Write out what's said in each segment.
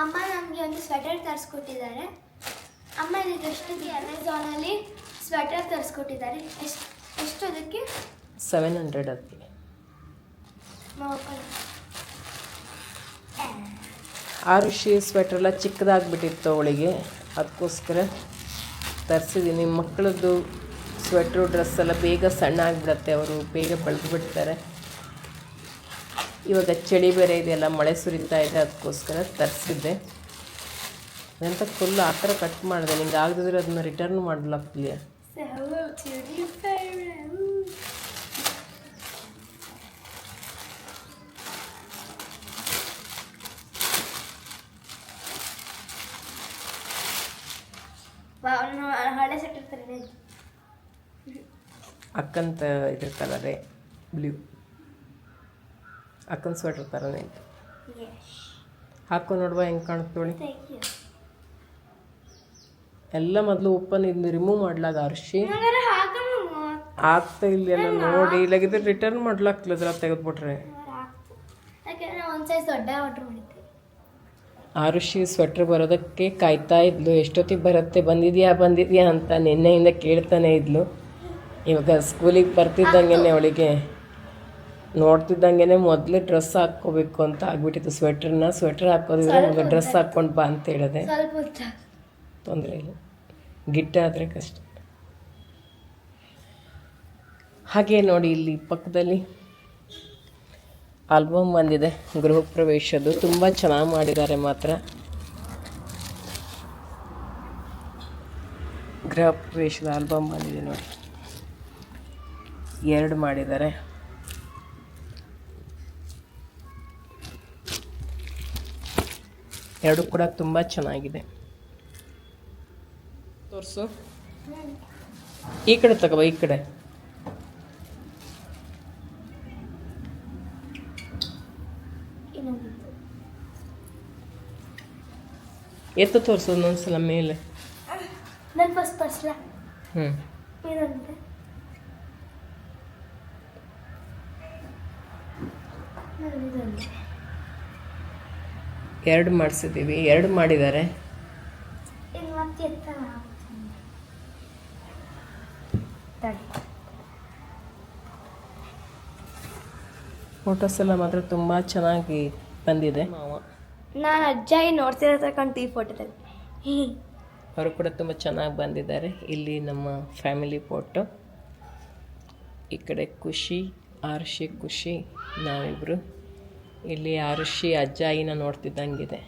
ಅಮ್ಮ ನಮಗೆ ಒಂದು ಸ್ವೆಟರ್ ತರಿಸ್ಕೊಟ್ಟಿದ್ದಾರೆ. ಅಮ್ಮ ಇದಕ್ಕೆ ಎಷ್ಟೊತ್ತಿಗೆ ಅಮೆಝಾನಲ್ಲಿ ಸ್ವೆಟರ್ ತರಿಸ್ಕೊಟ್ಟಿದ್ದಾರೆ. ಎಷ್ಟು ಎಷ್ಟು ಅದಕ್ಕೆ? ಸೆವೆನ್ ಹಂಡ್ರೆಡ್ ಅದಕ್ಕೆ ಆ ಆರುಷಿ ಸ್ವೆಟ್ರೆಲ್ಲ ಚಿಕ್ಕದಾಗ್ಬಿಟ್ಟಿತ್ತು ಅವಳಿಗೆ. ಅದಕ್ಕೋಸ್ಕರ ತರಿಸಿದ್ದೀನಿ ಮಕ್ಕಳದ್ದು ಸ್ವೆಟ್ರು ಡ್ರೆಸ್ ಎಲ್ಲ ಬೇಗ ಸಣ್ಣ ಆಗಿಬಿಡತ್ತೆ ಅವರು ಬೇಗ ಬೆಳೆದು ಬಿಡ್ತಾರೆ ಇವಾಗ ಚಳಿ ಬೇರೆ ಇದೆಯಲ್ಲ ಮಳೆ ಸುರಿತಾ ಇದೆ ಅದಕ್ಕೋಸ್ಕರ ತರಿಸಿದ್ದೆ. ಅದಂತ ಫುಲ್ ಆ ಥರ ಕಟ್ ಮಾಡಿದೆ. ನಿಂಗೆ ಆಗದಿದ್ರೆ ಅದನ್ನ ರಿಟರ್ನ್ ಮಾಡಲಾಗ್ತಿಲ್ಲ ಅಕ್ಕಂತ ಇದ್ರ ಕಲರೇ ಬ್ಲೂ ಅಕ್ಕನ ಸ್ವೆಟ್ರ್ ಥರನೇ ಇತ್ತು ಹಾಕು ನೋಡುವ ಹೆಂಗೆ you. ಎಲ್ಲ ಮೊದಲು ಓಪನ್ ಇದನ್ನ ರಿಮೂವ್ ಮಾಡ್ಲಾಗ ಅರ್ಶಿ. ಆಗ್ತಾ ಇಲ್ಲ ಎಲ್ಲ ನೋಡಿ. ಇಲ್ಲಾಗಿದ್ರೆ ರಿಟರ್ನ್ ಮಾಡ್ಲಾಗ್ತಿಲ್ಲ ತೆಗೆದ್ಬಿಟ್ರೆ. ಆರುಷಿ ಸ್ವೆಟ್ರ್ ಬರೋದಕ್ಕೆ ಕಾಯ್ತಾ ಇದ್ಲು. ಎಷ್ಟೊತ್ತಿಗೆ ಬರುತ್ತೆ? ಬಂದಿದ್ಯಾ ಬಂದಿದ್ಯಾ ಅಂತ ನಿನ್ನೆಯಿಂದ ಕೇಳ್ತಾನೆ ಇದ್ಲು. ಇವಾಗ ಸ್ಕೂಲಿಗೆ ಬರ್ತಿದ್ದಂಗೆ ಅವಳಿಗೆ. ನೋಡ್ತಿದ್ದಂಗೆ ಮೊದಲೇ ಡ್ರೆಸ್ ಹಾಕ್ಕೋಬೇಕು ಅಂತ ಆಗ್ಬಿಟ್ಟಿತ್ತು ಸ್ವೆಟ್ರನ್ನ. ಸ್ವೆಟ್ರ್ ಹಾಕೋದಿದ್ರೆ ಮೊದಲು ಡ್ರೆಸ್ ಹಾಕ್ಕೊಂಡು ಬಾ ಅಂತ ಹೇಳಿದೆ. ತೊಂದರೆ ಇಲ್ಲ. ಗಿಟ್ಟ ಆದರೆ ಕಷ್ಟ. ಹಾಗೆ ನೋಡಿ ಇಲ್ಲಿ ಪಕ್ಕದಲ್ಲಿ ಆಲ್ಬಮ್ ಬಂದಿದೆ ಗೃಹ ಪ್ರವೇಶದ್ದು. ತುಂಬ ಚೆನ್ನಾಗಿ ಮಾಡಿದ್ದಾರೆ ಮಾತ್ರ. ಗೃಹ ಪ್ರವೇಶದ ಆಲ್ಬಮ್ ಬಂದಿದೆ ನೋಡಿ. ಎರಡು ಮಾಡಿದ್ದಾರೆ. ಎರಡು ಕೂಡ ತುಂಬ ಚೆನ್ನಾಗಿದೆ. ತೋರಿಸು. ಈ ಕಡೆ ತಗೋ ಈ ಕಡೆ. ಎತ್ತ ತೋರಿಸು ಒಂದೊಂದ್ಸಲ ಮೇಲೆ. ಹ್ಞೂ ಎರಡು ಮಾಡಿಸಿದ್ದೀವಿ. ಎರಡು ಮಾಡಿದ್ದಾರೆ. ಫೋಟೋಸ್ ಎಲ್ಲ ಮಾತ್ರ ತುಂಬ ಚೆನ್ನಾಗಿ ಬಂದಿದೆ. ನಾನು ಅಜ್ಜಾಯಿ ನೋಡ್ತಿರೋ ಈ ಫೋಟೋದಲ್ಲಿ ಅವರು ಕೂಡ ತುಂಬ ಚೆನ್ನಾಗಿ ಬಂದಿದ್ದಾರೆ. ಇಲ್ಲಿ ನಮ್ಮ ಫ್ಯಾಮಿಲಿ ಫೋಟೋ ಈ ಕಡೆ ಖುಷಿ ಆರ್ಷಿ ಖುಷಿ ನಾವಿಬ್ಬರು ಇಲ್ಲಿ ಆರುಷಿ ಅಜ್ಜಾಯಿನ ನೋಡ್ತಿದ್ದಂಗಿದೆ.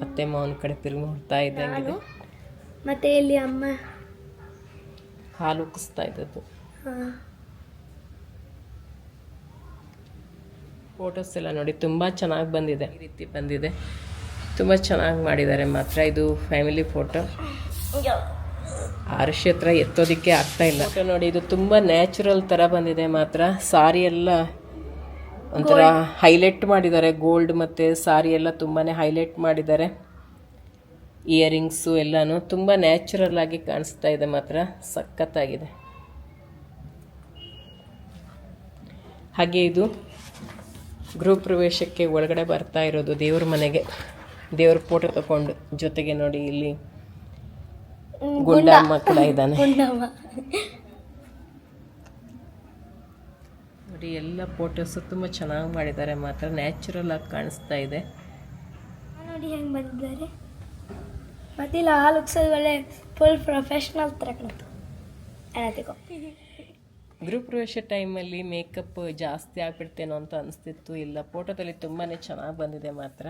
ಮತ್ತೆ ಮಾವನ ಕಡೆ ತಿರುಗಿ ನೋಡ್ತಾ ಇದ್ದಂಗಿದೆ. ಮತ್ತೆ ಇಲ್ಲಿ ಅಮ್ಮ? ಹಾಲು ಉಕ್ಕಿಸ್ತಾ ಇದ್ದದ್ದು. ಫೋಟೋಸ್ ಎಲ್ಲ ನೋಡಿ ತುಂಬ ಚೆನ್ನಾಗಿ ಬಂದಿದೆ. ಈ ರೀತಿ ಬಂದಿದೆ. ತುಂಬ ಚೆನ್ನಾಗಿ ಮಾಡಿದ್ದಾರೆ ಮಾತ್ರ ಇದು ಫ್ಯಾಮಿಲಿ ಫೋಟೋ. ಅರಿಶಿ ಹತ್ರ ಎತ್ತೋದಕ್ಕೆ ಆಗ್ತಾ ಇಲ್ಲ. ನೋಡಿ ಇದು ತುಂಬ ನ್ಯಾಚುರಲ್ ಥರ ಬಂದಿದೆ ಮಾತ್ರ. ಸಾರಿ ಎಲ್ಲ ಒಂಥರ ಹೈಲೈಟ್ ಮಾಡಿದ್ದಾರೆ. ಗೋಲ್ಡ್ ಮತ್ತು ಸಾರಿ ಎಲ್ಲ ತುಂಬಾ ಹೈಲೈಟ್ ಮಾಡಿದ್ದಾರೆ. ಇಯರಿಂಗ್ಸು ಎಲ್ಲಾನು ತುಂಬ ನ್ಯಾಚುರಲ್ ಆಗಿ ಕಾಣಿಸ್ತಾ ಇದೆ ಮಾತ್ರ. ಸಖತ್ತಾಗಿದೆ. ಹಾಗೆ ಇದು ಗೃಹ ಪ್ರವೇಶಕ್ಕೆ ಒಳಗಡೆ ಬರ್ತಾ ಇರೋದು ದೇವ್ರ ಮನೆಗೆ. ದೇವ್ರ ಫೋಟೋ ತಗೊಂಡು ಜೊತೆಗೆ ನೋಡಿ ಇಲ್ಲಿ ಗುಂಡಮ್ಮ ಕೂಡ ಇದ್ದಾನೆ ಗುಂಡಮ್ಮ ನೋಡಿ ಎಲ್ಲ ಫೋಟೋಸು ತುಂಬ ಚೆನ್ನಾಗಿ ಮಾಡಿದ್ದಾರೆ. ಮಾತ್ರ ನ್ಯಾಚುರಲ್ ಆಗಿ ಕಾಣಿಸ್ತಾ ಇದೆ. ನೋಡಿ ಹೆಂಗೆ ಬಂದಿದ್ದಾರೆ. ಮತ್ತೆ ಆ ಒಳ್ಳೆ ಫುಲ್ ಪ್ರೊಫೆಷ್ನಲ್ ಥರ ಕಾಣುತ್ತೆ. ಗೃಹ ಪ್ರವೇಶ ಟೈಮಲ್ಲಿ ಮೇಕಪ್ ಜಾಸ್ತಿ ಆಗ್ಬಿಡ್ತೇನೋ ಅಂತ ಅನಿಸ್ತಿತ್ತು. ಇಲ್ಲ ಫೋಟೋದಲ್ಲಿ ತುಂಬಾ ಚೆನ್ನಾಗಿ ಬಂದಿದೆ ಮಾತ್ರ.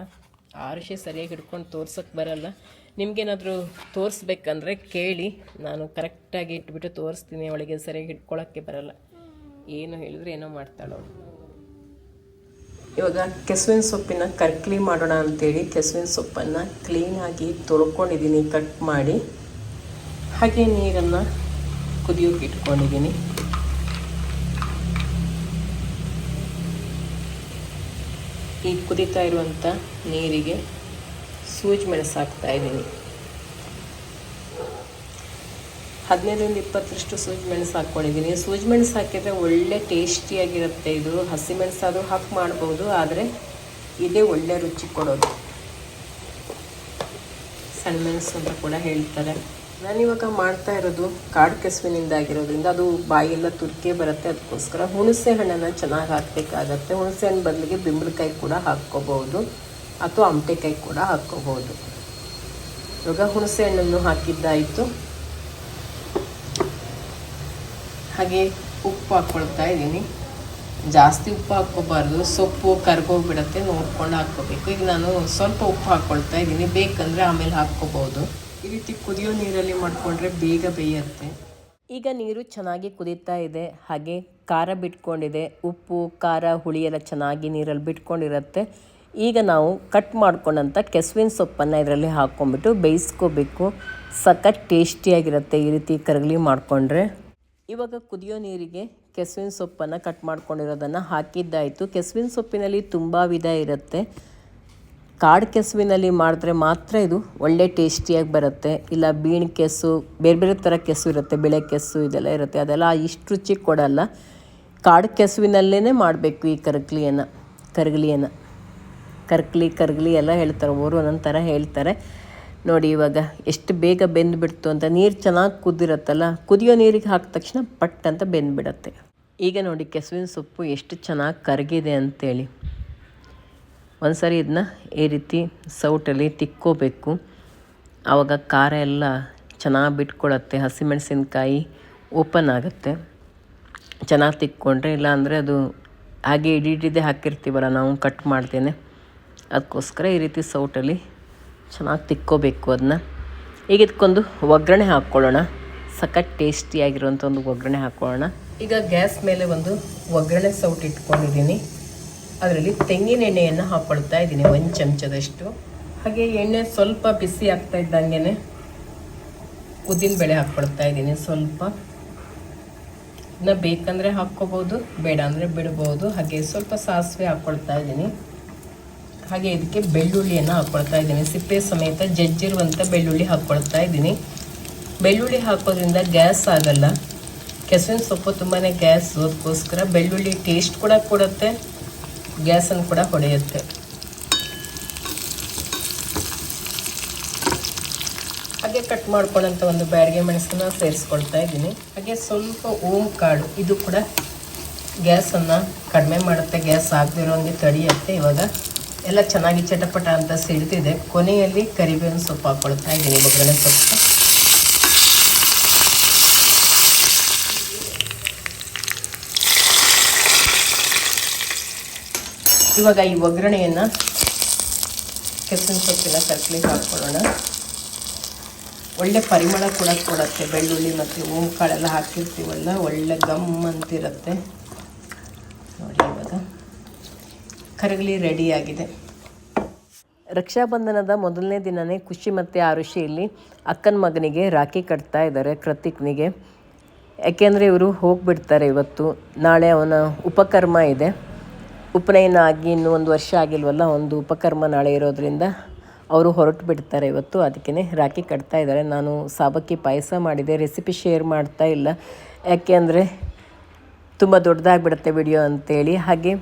ಆರುಷಿ ಸರಿಯಾಗಿ ಹಿಡ್ಕೊಂಡು ತೋರ್ಸೋಕ್ಕೆ ಬರಲ್ಲ. ನಿಮಗೇನಾದರೂ ತೋರಿಸ್ಬೇಕಂದ್ರೆ ಕೇಳಿ. ನಾನು ಕರೆಕ್ಟಾಗಿ ಇಟ್ಬಿಟ್ಟು ತೋರಿಸ್ತೀನಿ. ಅವಳಿಗೆ ಸರಿಯಾಗಿ ಹಿಡ್ಕೊಳ್ಳೋಕ್ಕೆ ಬರಲ್ಲ. ಏನು ಹೇಳಿದ್ರೆ ಏನೋ ಮಾಡ್ತಾಳೋ ಇವಾಗ ಕೆಸುವಿನ ಸೊಪ್ಪಿನ ಕರ್ಕ್ಲಿ ಮಾಡೋಣ ಅಂತೇಳಿ ಕೆಸುವಿನ ಸೊಪ್ಪನ್ನು ಕ್ಲೀನಾಗಿ ತೊಳ್ಕೊಂಡಿದ್ದೀನಿ ಕಟ್ ಮಾಡಿ. ಹಾಗೆ ನೀರನ್ನು ಕುದಿಯೋಕೆ ಇಟ್ಕೊಂಡಿದ್ದೀನಿ. ಈ ಕುದಿತಾ ಇರುವಂಥ ನೀರಿಗೆ ಸೂಜಿ ಮೆಣಸು ಹಾಕ್ತಾ ಇದ್ದೀನಿ. ಹದಿನೈದರಿಂದ ಇಪ್ಪತ್ತರಷ್ಟು ಸೂಜಿ ಮೆಣಸು ಹಾಕ್ಕೊಂಡಿದ್ದೀನಿ. ಸೂಜಿ ಮೆಣಸು ಹಾಕಿದರೆ ಒಳ್ಳೆ ಟೇಸ್ಟಿಯಾಗಿರುತ್ತೆ ಇದು. ಹಸಿ ಮೆಣಸಾದರೂ ಹಾಕಿ ಮಾಡ್ಬೋದು, ಆದರೆ ಇದೇ ಒಳ್ಳೆ ರುಚಿ ಕೊಡೋದು. ಸಣ್ಣ ಮೆಣಸು ಅಂತ ಕೂಡ ಹೇಳ್ತಾರೆ. ನಾನಿವಾಗ ಮಾಡ್ತಾ ಇರೋದು ಕಾಡು ಕೆಸುವಿನಿಂದ ಆಗಿರೋದ್ರಿಂದ ಅದು ಬಾಯೆಲ್ಲ ತುರ್ಕೆ ಬರುತ್ತೆ. ಅದಕ್ಕೋಸ್ಕರ ಹುಣಸೆ ಹಣ್ಣನ್ನು ಚೆನ್ನಾಗಿ ಹಾಕಬೇಕಾಗತ್ತೆ. ಹುಣಸೆ ಹಣ್ಣು ಬದಲಿಗೆ ಬಿಂಬಳಕಾಯಿ ಕೂಡ ಹಾಕ್ಕೋಬಹುದು, ಅಥವಾ ಆಮಟೆಕಾಯಿ ಕೂಡ ಹಾಕ್ಕೋಬಹುದು. ಇವಾಗ ಹುಣಸೆ ಹಣ್ಣನ್ನು ಹಾಕಿದ್ದಾಯಿತು. ಹಾಗೆ ಉಪ್ಪು ಹಾಕ್ಕೊಳ್ತಾ ಇದ್ದೀನಿ. ಜಾಸ್ತಿ ಉಪ್ಪು ಹಾಕ್ಕೋಬಾರ್ದು. ಸೊಪ್ಪು ಕರ್ಗೋಗ್ಬಿಡತ್ತೆ, ನೋಡ್ಕೊಂಡು ಹಾಕ್ಕೋಬೇಕು. ಈಗ ನಾನು ಸ್ವಲ್ಪ ಉಪ್ಪು ಹಾಕ್ಕೊಳ್ತಾ ಇದ್ದೀನಿ. ಬೇಕಂದರೆ ಆಮೇಲೆ ಹಾಕ್ಕೋಬೋದು. ಈ ರೀತಿ ಕುದಿಯೋ ನೀರಲ್ಲಿ ಮಾಡಿಕೊಂಡ್ರೆ ಬೇಗ ಬೇಯತ್ತೆ. ಈಗ ನೀರು ಚೆನ್ನಾಗಿ ಕುದೀತಾ ಇದೆ. ಹಾಗೆ ಖಾರ ಬಿಟ್ಕೊಂಡಿದೆ. ಉಪ್ಪು, ಖಾರ, ಹುಳಿ ಎಲ್ಲ ಚೆನ್ನಾಗಿ ನೀರಲ್ಲಿ ಬಿಟ್ಕೊಂಡಿರುತ್ತೆ. ಈಗ ನಾವು ಕಟ್ ಮಾಡ್ಕೊಂಡಂಥ ಕೆಸುವಿನ ಸೊಪ್ಪನ್ನು ಇದರಲ್ಲಿ ಹಾಕ್ಕೊಂಬಿಟ್ಟು ಬೇಯಿಸ್ಕೋಬೇಕು. ಸಖತ್ ಟೇಸ್ಟಿಯಾಗಿರುತ್ತೆ ಈ ರೀತಿ ಕರಗಲಿ ಮಾಡಿಕೊಂಡ್ರೆ. ಇವಾಗ ಕುದಿಯೋ ನೀರಿಗೆ ಕೆಸುವಿನ ಸೊಪ್ಪನ್ನು ಕಟ್ ಮಾಡ್ಕೊಂಡಿರೋದನ್ನು ಹಾಕಿದ್ದಾಯಿತು. ಕೆಸುವಿನ ಸೊಪ್ಪಿನಲ್ಲಿ ತುಂಬ ವಿಧ ಇರುತ್ತೆ. ಕಾಡು ಕೆಸುವಿನಲ್ಲಿ ಮಾಡಿದ್ರೆ ಮಾತ್ರ ಇದು ಒಳ್ಳೆ ಟೇಸ್ಟಿಯಾಗಿ ಬರುತ್ತೆ. ಇಲ್ಲ ಬೀಣ್ ಕೆಸು, ಬೇರೆ ಬೇರೆ ಥರ ಕೆಸು ಇರುತ್ತೆ, ಬೆಳೆ ಕೆಸು ಇದೆಲ್ಲ ಇರುತ್ತೆ. ಅದೆಲ್ಲ ಇಷ್ಟು ರುಚಿ ಕೊಡಲ್ಲ. ಕಾಡು ಕೆಸುವಿನಲ್ಲೇ ಮಾಡಬೇಕು ಈ ಕರಕ್ಲಿಯನ್ನು, ಕರಗಲಿಯನ್ನು. ಕರ್ಕಲಿ, ಕರ್ಗಲಿ ಎಲ್ಲ ಹೇಳ್ತಾರೆ ಒಂದೊಂದು ಥರ ಹೇಳ್ತಾರೆ. ನೋಡಿ ಇವಾಗ ಎಷ್ಟು ಬೇಗ ಬೆಂದುಬಿಡ್ತು ಅಂತ ನೀರು ಚೆನ್ನಾಗಿ ಕುದಿರತ್ತಲ್ಲ, ಕುದಿಯೋ ನೀರಿಗೆ ಹಾಕಿದ ತಕ್ಷಣ ಪಟ್ ಅಂತ ಬೆಂದ್ಬಿಡತ್ತೆ. ಈಗ ನೋಡಿ ಕೆಸುವಿನ ಸೊಪ್ಪು ಎಷ್ಟು ಚೆನ್ನಾಗಿ ಕರಗಿದೆ ಅಂತೇಳಿ. ಒಂದ್ಸರಿ ಇದನ್ನ ಈ ರೀತಿ ಸೌಟಲ್ಲಿ ತಿಕ್ಕೋಬೇಕು. ಆವಾಗ ಖಾರ ಎಲ್ಲ ಚೆನ್ನಾಗಿ ಬಿಟ್ಕೊಳತ್ತೆ, ಹಸಿಮೆಣಸಿನ್ಕಾಯಿ ಓಪನ್ ಆಗುತ್ತೆ. ಚೆನ್ನಾಗಿ ತಿಕ್ಕೊಂಡ್ರೆ ಇಲ್ಲಾಂದರೆ ಅದು ಹಾಗೆ ಇಡೀ ಹಾಕಿರ್ತೀವಲ್ಲ, ನಾವು ಕಟ್ ಮಾಡ್ತೇನೆ. ಅದಕ್ಕೋಸ್ಕರ ಈ ರೀತಿ ಸೌಟಲ್ಲಿ ಚೆನ್ನಾಗಿ ತಿಕ್ಕೋಬೇಕು ಅದನ್ನ ಈಗ ಇದಕ್ಕೊಂದು ಒಗ್ಗರಣೆ ಹಾಕ್ಕೊಳ್ಳೋಣ. ಸಖತ್ ಟೇಸ್ಟಿಯಾಗಿರುವಂಥ ಒಂದು ಒಗ್ಗರಣೆ ಹಾಕ್ಕೊಳ್ಳೋಣ. ಈಗ ಗ್ಯಾಸ್ ಮೇಲೆ ಒಂದು ಒಗ್ಗರಣೆ ಸೌಟ್ ಇಟ್ಕೊಂಡಿದ್ದೀನಿ. ಅದರಲ್ಲಿ ತೆಂಗಿನ ಎಣ್ಣೆಯನ್ನು ಹಾಕ್ಕೊಳ್ತಾ ಇದ್ದೀನಿ ಒಂದು ಚಮಚದಷ್ಟು. ಹಾಗೆ ಎಣ್ಣೆ ಸ್ವಲ್ಪ ಬಿಸಿ ಆಗ್ತಾ ಇದ್ದಂಗೆ ಉದ್ದಿನ ಬೇಳೆ ಹಾಕ್ಕೊಳ್ತಾ ಇದ್ದೀನಿ ಸ್ವಲ್ಪ. ಇನ್ನು ಬೇಕಂದರೆ ಹಾಕ್ಕೋಬೋದು, ಬೇಡ ಅಂದರೆ ಬಿಡ್ಬೋದು. ಹಾಗೆ ಸ್ವಲ್ಪ ಸಾಸಿವೆ ಹಾಕ್ಕೊಳ್ತಾ ಇದ್ದೀನಿ. ಹಾಗೆ ಇದಕ್ಕೆ ಬೆಳ್ಳುಳ್ಳಿಯನ್ನು ಹಾಕ್ಕೊಳ್ತಾ ಇದ್ದೀನಿ. ಸಿಪ್ಪೆ ಸಮೇತ ಜಜ್ಜಿರುವಂಥ ಬೆಳ್ಳುಳ್ಳಿ ಹಾಕ್ಕೊಳ್ತಾ ಇದ್ದೀನಿ. ಬೆಳ್ಳುಳ್ಳಿ ಹಾಕೋದ್ರಿಂದ ಗ್ಯಾಸ್ ಆಗಲ್ಲ. ಕೆಸುವಿನ ಸೊಪ್ಪು ತುಂಬಾ ಗ್ಯಾಸ್, ಅದಕ್ಕೋಸ್ಕರ ಬೆಳ್ಳುಳ್ಳಿ ಟೇಸ್ಟ್ ಕೂಡ ಕೊಡುತ್ತೆ, ಗ್ಯಾಸನ್ನು ಕೂಡ ಹೊಡೆಯುತ್ತೆ. ಹಾಗೆ ಕಟ್ ಮಾಡ್ಕೊಂಡಂಥ ಒಂದು ಬ್ಯಾಡಿಗೆ ಮೆಣಸನ್ನ ಸೇರಿಸ್ಕೊಳ್ತಾ ಇದ್ದೀನಿ. ಹಾಗೆ ಸ್ವಲ್ಪ ಓಂ ಕಾಳು, ಇದು ಕೂಡ ಗ್ಯಾಸನ್ನು ಕಡಿಮೆ ಮಾಡುತ್ತೆ, ಗ್ಯಾಸ್ ಆಗದಿರೋಂಗೆ ತಡೆಯುತ್ತೆ ಇವಾಗ. ಎಲ್ಲ ಚೆನ್ನಾಗಿ ಚಟಪಟ ಅಂತ ಸಿಡ್ತಿದೆ ಕೊನೆಯಲ್ಲಿ ಕರಿಬೇವಿನ ಸೊಪ್ಪು ಹಾಕ್ಕೊಳ್ತಾ ಇದ್ದೀನಿ. ಒಗ್ಗರಣೆ ಸೊಪ್ಪು. ಇವಾಗ ಈ ಒಗ್ಗರಣೆಯನ್ನು ಕೆಸಿನ ಸೊಪ್ಪಿನ ಕರ್ಕಲಿಗೆ ಹಾಕ್ಕೊಳ್ಳೋಣ ಒಳ್ಳೆ ಪರಿಮಳ ಕೂಡ ಕೊಡುತ್ತೆ. ಬೆಳ್ಳುಳ್ಳಿ ಮತ್ತು ಓಂಕಾಳೆಲ್ಲ ಹಾಕಿರ್ತೀವಲ್ಲ, ಒಳ್ಳೆ ಗಮ್ ಅಂತಿರುತ್ತೆ ನೋಡಿ ಇವಾಗ ಕರಗಲಿ ರೆಡಿಯಾಗಿದೆ ರಕ್ಷಾಬಂಧನದ ಮೊದಲನೇ ದಿನವೇ ಖುಷಿ ಮತ್ತು ಆರುಷಿಯಲ್ಲಿ ಅಕ್ಕನ ಮಗನಿಗೆ ರಾಖಿ ಕಟ್ತಾ ಇದ್ದಾರೆ ಕೃತಿಕ್ನಿಗೆ. ಯಾಕೆಂದರೆ ಇವರು ಹೋಗಿಬಿಡ್ತಾರೆ ಇವತ್ತು. ನಾಳೆ ಅವನ ಉಪಕರ್ಮ ಇದೆ. ಉಪನಯನ ಆಗಿ ಇನ್ನೂ ಒಂದು ವರ್ಷ ಆಗಿಲ್ವಲ್ಲ, ಒಂದು ಉಪಕರ್ಮ ನಾಳೆ ಇರೋದ್ರಿಂದ ಅವರು ಹೊರಟು ಬಿಡ್ತಾರೆ ಇವತ್ತು. ಅದಕ್ಕೇ ರಾಖಿ ಕಟ್ತಾ ಇದ್ದಾರೆ. ನಾನು ಸಾಬಕ್ಕಿ ಪಾಯಸ ಮಾಡಿದೆ ರೆಸಿಪಿ ಶೇರ್ ಮಾಡ್ತಾ ಇಲ್ಲ. ಯಾಕೆ ಅಂದರೆ ತುಂಬ ದೊಡ್ಡದಾಗಿಬಿಡುತ್ತೆ ವಿಡಿಯೋ ಅಂತೇಳಿ. ಹಾಗೆ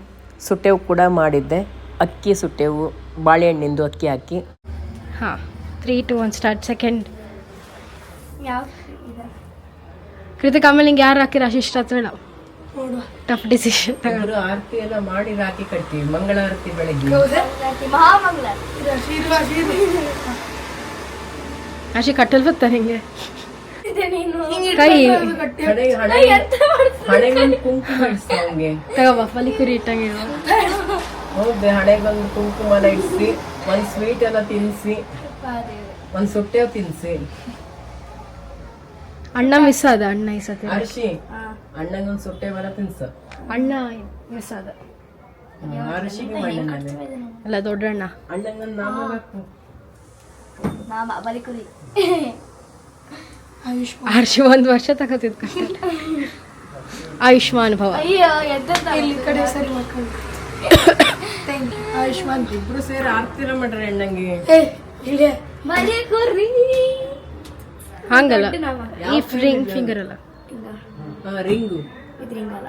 ಸುಟ್ಟೆವು ಕೂಡ ಮಾಡಿದ್ದೆ. ಅಕ್ಕಿ ಸುಟ್ಟೆವು ಬಾಳೆಹಣ್ಣಿಂದು ಅಕ್ಕಿ ಹಾಕಿ. ಹಾಂ three two one start second ಯಾವ ಇದೆ? ಕೃತಿಕ್ ಆಮೇಲೆ ನಿಂಗೆ ಯಾರು ಹಾಕಿರ ಅಶಿಷ್ಟ ಇಷ್ಟ ಹೇಳ. ಟಫ್ ಡಿಸಿಷನ್ ಇಬ್ರು ಆರತಿ ಎಲ್ಲ ಮಾಡಿ ರಾಖಿ ಕಟ್ತೀವಿ. ಮಂಗಳಾರತಿ ಬೆಳಗ್ಗೆ. ಮಹಾಮಂಗಳ. ಅಶಿ ಕಟ್ಟಲ್ ಬರ್ತಾರೆ ನಿಂಗೆ? ಇದೆ ನೀನು. ಕೈ ಕುಂಕುಮ ಇಡ್ಸಿ ಅವ್ನಿಗೆ. ತಗೋಬಾ ಫಲಿ ಕುರಿ ಇಟ್ಟಂಗೆ ಹೌದು ಹಣೆಗೊಂದು ಕುಂಕುಮನ ಇಡ್ಸಿ ಒಂದ್ ಸ್ವೀಟ್ ಎಲ್ಲ ತಿನ್ಸಿ ಒಂದ್ ಸುಟ್ಟೆ ತಿನ್ಸಿ. ಅಣ್ಣ ಮಿಸ್ ಆದ ಅಣ್ಣ ಈ ಸತಿ. ಅರ್ಶಿ ಅಣ್ಣಗೊಂದ್ ಸುಟ್ಟೆವಲ್ಲ ತಿನ್ಸ. ಅಣ್ಣ ಮಿಸ್ ಆದ. ದೊಡ್ಡ ಅಲ್ಲ ದೊಡ್ಡಣ್ಣ. ಅಣ್ಣಂಗೊಂದು ನಾಮ ಹಾಕು ನಾಮ ಬಲಿಕುರಿ ಹರ್ಷಿ ಒಂದು ವರ್ಷ ತಗೋತಿದ್ ಆಯುಷ್ಮಾನ್ ಭವ. ಆಯುಷ್ಮಾನ್ ಇಬ್ರು ಸೇರಿ ಆರ್ತಿರ ಮಾಡ್ರಿ ಅಣ್ಣಂಗೆ. ಹಂಗಲ್ಲ. ಈ ರಿಂಗ್. ಫಿಂಗರ್ ಅಲ್ಲ. ರಿಂಗು ಇದ್ರಿಂಗಲ್ಲ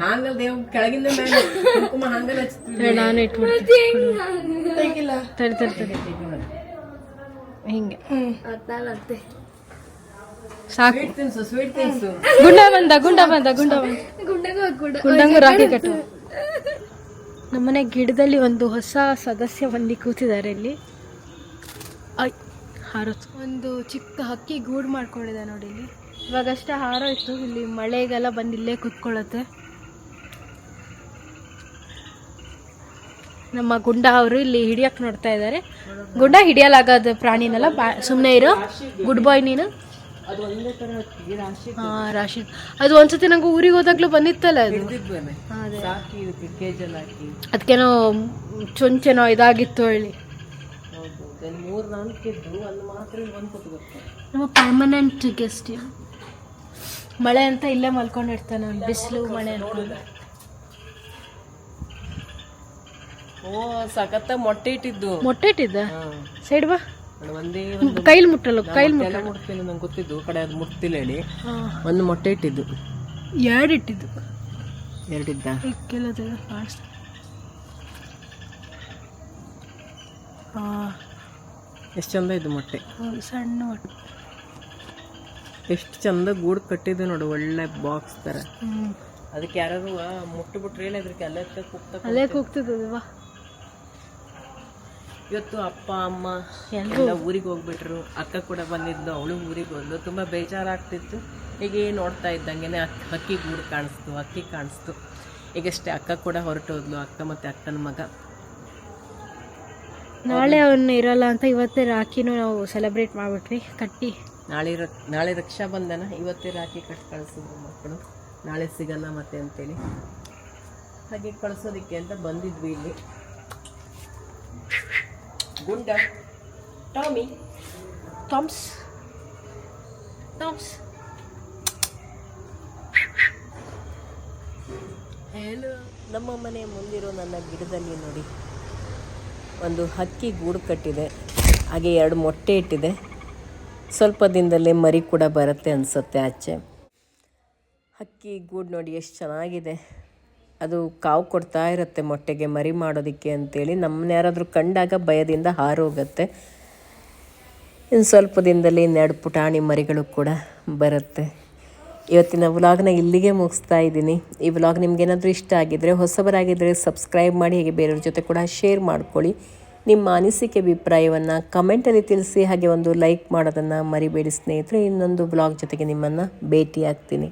ಹಾಂಗಲ್ ದೇವ್ ಕೆಳಗಿಂದ ಮೇಲೆ ಕುಂಕುಮ ಹಾಂಗಲ್ ಹಚ್ತೀವಿ ನಾನು ಇಟ್ಬಿಡ್ತೀನಿ. ತಡಿ. ತಡಿ ತಡಿ ಹಿಂಗೆ. ಅತ್ತೆ ಸಾಕು. ಸ್ವೀಟ್ ತಿನ್ಸು ಸ್ವೀಟ್ ತಿನ್ಸು. ಗುಂಡ ಬಂದ ಗುಂಡ ಬಂದ ಗುಂಡ ಬಂದ. ಗುಂಡಗ ಗುಂಡ ಗುಂಡಂಗು ರಾಗಿ ಕಟ್ಟು ನಮ್ಮನೆ ಗಿಡದಲ್ಲಿ ಒಂದು ಹೊಸ ಸದಸ್ಯ ಬಂದು ಕೂತಿದ್ದಾರೆ ಇಲ್ಲಿ. ಐ ಹಾರೋತು ಒಂದು ಚಿಕ್ಕ ಹಕ್ಕಿ ಗೂಡು ಮಾಡ್ಕೊಂಡಿದೆ ನೋಡಿ ಇಲ್ಲಿ. ಇವಾಗಷ್ಟೇ ಹಾರೋಯ್ತು. ಇಲ್ಲಿ ಮಳೆಗೆಲ್ಲ ಬಂದು ಇಲ್ಲೇ ಕೂತ್ಕೊಳ್ಳುತ್ತೆ. ನಮ್ಮ ಗುಂಡ ಅವರು ಇಲ್ಲಿ ಹಿಡಿಯಕ್ಕೆ ನೋಡ್ತಾ ಇದ್ದಾರೆ. ಗುಂಡ ಹಿಡಿಯಲಾಗದ ಪ್ರಾಣಿನಲ್ಲ ಬಾ ಸುಮ್ಮನೆ ಇರೋ. ಗುಡ್ ಬಾಯ್ ನೀನು. ಹಾ ರಾಶಿ. ಅದು ಒಂದ್ಸತಿ ನಂಗೆ ಊರಿಗೆ ಹೋದಾಗ್ಲೂ ಬಂದಿತ್ತಲ್ಲ ಅದು? ಅದಕ್ಕೇನೋ ಚೊಂಚೆನೋ ಇದಾಗಿತ್ತು ಹೇಳಿ. ನಮ್ಮ ಪರ್ಮನೆಂಟ್ ಗೆಸ್ಟ್ ಮಳೆ ಅಂತ ಇಲ್ಲೇ ಮಲ್ಕೊಂಡಿರ್ತಾನೆ ಬಿಸಿಲು ಮಳೆ ಅನ್ಕೊಂಡು. ಓ ಸಖತ್ತ ಮೊಟ್ಟೆ ಇಟ್ಟಿದ್ದು. ಮೊಟ್ಟೆ ಇಟ್ಟಿದ್ದ. ಸೈಡ್ ಬಾ. ಒಂದೇ ಒಂದು ಕೈಲಿ ಮುಟ್ಟಲ್ಲ ಕೈಲಿ ಎಲ್ಲ ಮುಟ್ತೀನಿ ನಂಗೆ ಗೊತ್ತಿದ್ದು. ಕಡೆ ಅದು ಮುಟ್ತಿಲ್ಲ ಹೇಳಿ. ಒಂದು ಮೊಟ್ಟೆ ಇಟ್ಟಿದ್ದು. ಎರಡು ಇಟ್ಟಿದ್ದು. ಎರಡಿದ್ದ ಕೆಲದೆಲ್ಲ ಕಾಣಿಸ್ತಾ ಎಷ್ಟು ಚಂದ ಇದ್ದು ಮೊಟ್ಟೆ? ಸಣ್ಣ ಮೊಟ್ಟೆ. ಎಷ್ಟು ಚಂದ ಗೂಡು ಕಟ್ಟಿದ್ದು ನೋಡು ಒಳ್ಳೆ ಬಾಕ್ಸ್ ಥರ ಅದಕ್ಕೆ ಯಾರು ಮುಟ್ಟು ಬಿಟ್ರೆ ಹೇಳಿ ಅದಕ್ಕೆ ಅಲ್ಲೇ ಕುಕ್ತ ಅಲ್ಲೇ ಇವತ್ತು ಅಪ್ಪ ಅಮ್ಮ ಎಲ್ಲ ಊರಿಗೆ ಹೋಗ್ಬಿಟ್ರು. ಅಕ್ಕ ಕೂಡ ಬಂದಿದ್ದು ಅವಳು ಊರಿಗೆ ಬಂದು ತುಂಬ ಬೇಜಾರಾಗ್ತಿತ್ತು. ಹೀಗೆ ನೋಡ್ತಾ ಇದ್ದಂಗೆ ಅಕ್ಕಿ ಗೂಡು ಕಾಣಿಸ್ತು ಅಕ್ಕಿ ಕಾಣಿಸ್ತು. ಈಗಷ್ಟೇ ಅಕ್ಕ ಕೂಡ ಹೊರಟೋದ್ಲು ಅಕ್ಕ ಮತ್ತು ಅಕ್ಕನ ಮಗ. ನಾಳೆ ಅವನ್ನ ಇರಲ್ಲ ಅಂತ ಇವತ್ತೇ ರಾಖಿನೂ ನಾವು ಸೆಲೆಬ್ರೇಟ್ ಮಾಡ್ಬಿಟ್ವಿ ಕಟ್ಟಿ. ನಾಳೆ ರ- ನಾಳೆ ರಕ್ಷಾ ಬಂಧನ ಇವತ್ತೇ ರಾಖಿ ಕಟ್ಟಿ ಕಳಿಸಿದ್ರು ಮಕ್ಕಳು. ನಾಳೆ ಸಿಗಲ್ಲ ಮತ್ತೆ ಅಂತೇಳಿ. ಹಾಗೆ ಕಳಿಸೋದಕ್ಕೆ ಅಂತ ಬಂದಿದ್ವಿ ಇಲ್ಲಿ. ಗುಂಡ ಟಾಮಿ ಟಾಮ್ಸ್ ಟಾಮ್ಸ್ ಹೇಳು, ನಮ್ಮ ಮನೆ ಮುಂದಿರೋ ನನ್ನ ಗಿಡದಲ್ಲಿ ನೋಡಿ. ಒಂದು ಹಕ್ಕಿ ಗೂಡು ಕಟ್ಟಿದೆ, ಹಾಗೆ ಎರಡು ಮೊಟ್ಟೆ ಇಟ್ಟಿದೆ. ಸ್ವಲ್ಪ ದಿನದಲ್ಲೇ ಮರಿ ಕೂಡ ಬರುತ್ತೆ ಅನಿಸುತ್ತೆ ಆಚೆ. ಹಕ್ಕಿ ಗೂಡು ನೋಡಿ ಎಷ್ಟು ಚೆನ್ನಾಗಿದೆ. ಅದು ಕಾವು ಕೊಡ್ತಾ ಇರುತ್ತೆ ಮೊಟ್ಟೆಗೆ ಮರಿ ಮಾಡೋದಕ್ಕೆ ಅಂತೇಳಿ. ನಮ್ಮನ್ನ ಯಾರಾದರೂ ಕಂಡಾಗ ಭಯದಿಂದ ಹಾರೋಗುತ್ತೆ ಇನ್ನು ಸ್ವಲ್ಪ ದಿನದಲ್ಲಿ ಇನ್ನೆರಡು ಪುಟಾಣಿ ಮರಿಗಳು ಕೂಡ ಬರುತ್ತೆ. ಇವತ್ತಿನ ವ್ಲಾಗ್ನ ಇಲ್ಲಿಗೆ ಮುಗಿಸ್ತಾ ಇದ್ದೀನಿ. ಈ ವ್ಲಾಗ್ ನಿಮ್ಗೇನಾದರೂ ಇಷ್ಟ ಆಗಿದ್ದರೆ ಹೊಸಬರಾಗಿದ್ದರೆ ಸಬ್ಸ್ಕ್ರೈಬ್ ಮಾಡಿ, ಹೇಗೆ ಬೇರೆಯವ್ರ ಜೊತೆ ಕೂಡ ಶೇರ್ ಮಾಡ್ಕೊಳ್ಳಿ. ನಿಮ್ಮ ಅನಿಸಿಕೆ, ಅಭಿಪ್ರಾಯವನ್ನು ಕಮೆಂಟಲ್ಲಿ ತಿಳಿಸಿ, ಹಾಗೆ ಒಂದು ಲೈಕ್ ಮಾಡೋದನ್ನು ಮರಿಬೇಡಿ ಸ್ನೇಹಿತರೆ. ಇನ್ನೊಂದು ವ್ಲಾಗ್ ಜೊತೆಗೆ ನಿಮ್ಮನ್ನು ಭೇಟಿ ಆಗ್ತೀನಿ